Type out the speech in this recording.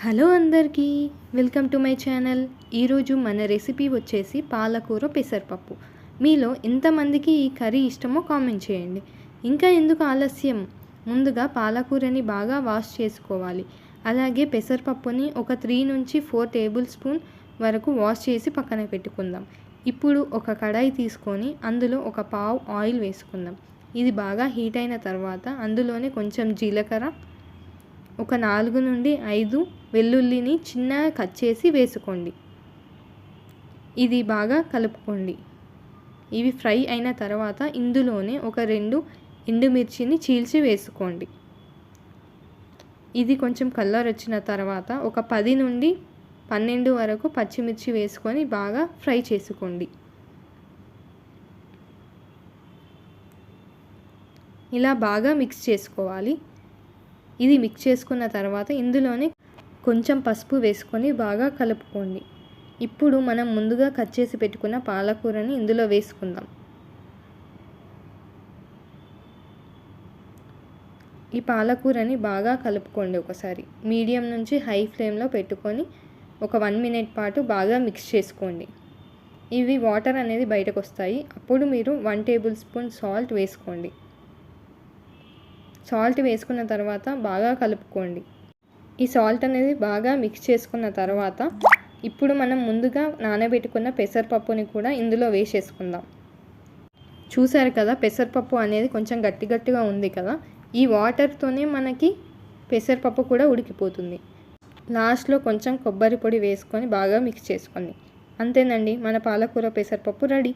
Hello అందరికీ welcome to my channel. ఈరోజు మన రెసిపీ వచ్చేసి పాలకూర పెసరపప్పు. మీలో ఎంతమందికి ఈ కర్రీ ఇష్టమో కామెంట్ చేయండి. ఇంకా ఎందుకు ఆలస్యం? ముందుగా పాలకూరని బాగా వాష్ చేసుకోవాలి. అలాగే పెసరపప్పుని ఒక త్రీ నుంచి ఫోర్ టేబుల్ స్పూన్ వరకు వాష్ చేసి పక్కన పెట్టుకుందాం. ఇప్పుడు ఒక కడాయి తీసుకొని అందులో ఒక పావు ఆయిల్ వేసుకుందాం. ఇది బాగా హీట్ అయిన తర్వాత అందులోనే కొంచెం జీలకర్ర ఒక నాలుగు నుండి ఐదు వెల్లుల్లిని చిన్నగా కట్ చేసి వేసుకోండి. ఇది బాగా కలుపుకోండి. ఇవి ఫ్రై అయిన తర్వాత ఇందులోనే ఒక రెండు ఎండుమిర్చిని చీల్చి వేసుకోండి. ఇది కొంచెం కలర్ వచ్చిన తర్వాత ఒక పది నుండి పన్నెండు వరకు పచ్చిమిర్చి వేసుకొని బాగా ఫ్రై చేసుకోండి. ఇలా బాగా మిక్స్ చేసుకోవాలి. ఇది మిక్స్ చేసుకున్న తర్వాత ఇందులోనే కొంచెం పసుపు వేసుకొని బాగా కలుపుకోండి. ఇప్పుడు మనం ముందుగా కట్ చేసి పెట్టుకున్న పాలకూరని ఇందులో వేసుకుందాం. ఈ పాలకూరని బాగా కలుపుకోండి ఒకసారి. మీడియం నుంచి హై ఫ్లేమ్లో పెట్టుకొని ఒక వన్ మినిట్ పాటు బాగా మిక్స్ చేసుకోండి. ఇవి వాటర్ అనేది బయటకు వస్తాయి. అప్పుడు మీరు వన్ టేబుల్ స్పూన్ సాల్ట్ వేసుకోండి. సాల్ట్ వేసుకున్న తర్వాత బాగా కలుపుకోండి. ఈ సాల్ట్ అనేది బాగా మిక్స్ చేసుకున్న తర్వాత ఇప్పుడు మనం ముందుగా నానబెట్టుకున్న పెసరపప్పుని కూడా ఇందులో వేసేసుకుందాం. చూసారు కదా పెసరపప్పు అనేది కొంచెం గట్టి గట్టిగా ఉంది కదా ఈ వాటర్తోనే మనకి పెసరపప్పు కూడా ఉడికిపోతుంది. లాస్ట్లో కొంచెం కొబ్బరి పొడి వేసుకొని బాగా మిక్స్ చేసుకోండి అంతేనండి మన పాలకూర పెసరపప్పు రెడీ.